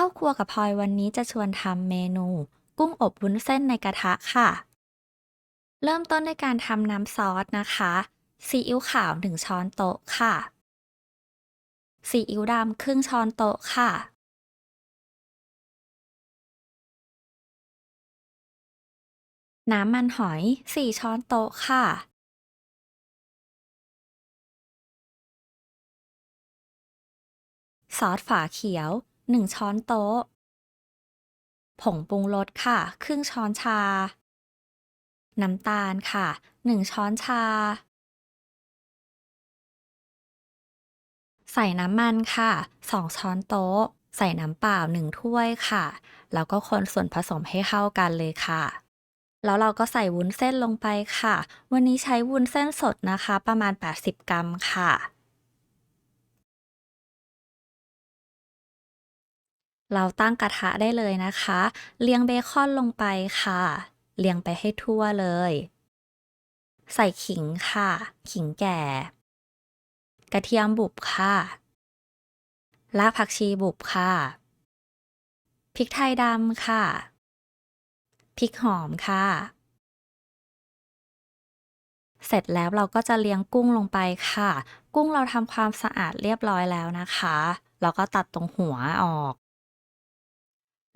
ข้าครัวกับพลอยวันนี้จะชวนทำเมนู กุ้งอบวุ้นเส้นในกระทะค่ะ เริ่มต้นด้วยการทำน้ำซอสนะคะซีอิ๊วขาว1ช้อนโต๊ะค่ะซีอิ๊วดำครึ่งช้อนโต๊ะค่ะ น้ำมันหอย4ช้อนโต๊ะค่ะ ซอสฝาเขียว 1 ช้อนโต๊ะ ผงปรุงรสค่ะ ครึ่งช้อนชา น้ำตาลค่ะ 1 ช้อนชา ใส่น้ำมันค่ะ 2 ช้อนโต๊ะ ใส่น้ำเปล่า 1 ถ้วยค่ะ แล้วก็คนส่วนผสมให้เข้ากันเลยค่ะแล้วเราก็ใส่วุ้นเส้นลงไปค่ะ วันนี้ใช้วุ้นเส้นสดนะคะ ประมาณ 80 กรัมค่ะ เราตั้งกระทะได้เลยนะคะเรียงเบคอนลงไปค่ะเรียงไปให้ทั่วเลย ใส่ขิงค่ะ ขิงแก่ กระเทียมบุบค่ะรากผักชีบุบค่ะ พริกไทยดำค่ะ พริกหอมค่ะ เสร็จแล้วเราก็จะเลี้ยงกุ้งลงไปค่ะ กุ้งเราทำความสะอาดเรียบร้อยแล้วนะคะ เราก็ตัดตรงหัวออก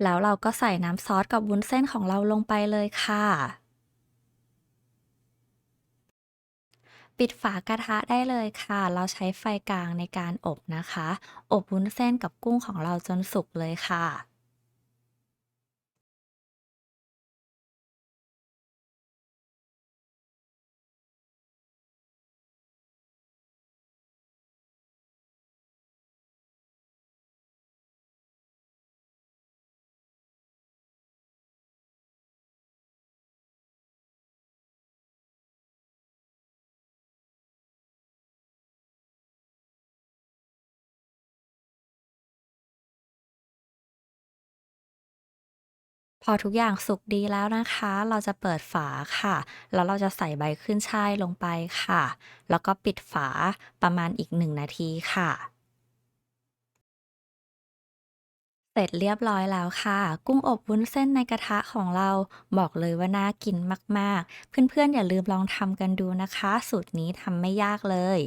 แล้วเราก็ใส่น้ำซอสกับวุ้นเส้นของเราลงไปเลยค่ะ ปิดฝากระทะได้เลยค่ะ เราใช้ไฟกลางในการอบนะคะ อบวุ้นเส้นกับกุ้งของเราจนสุกเลยค่ะ พอทุกอย่างสุกดีแล้วนะคะ เราจะเปิดฝาค่ะ แล้วเราจะใส่ใบขึ้นช่ายลงไปค่ะ แล้วก็ปิดฝาประมาณอีก1นาทีค่ะ เสร็จเรียบร้อยแล้วค่ะ กุ้งอบวุ้นเส้นในกระทะของเราบอกเลยว่าน่ากินมากๆ เพื่อนๆอย่าลืมลองทำกันดูนะคะ สูตรนี้ทำไม่ยากเลย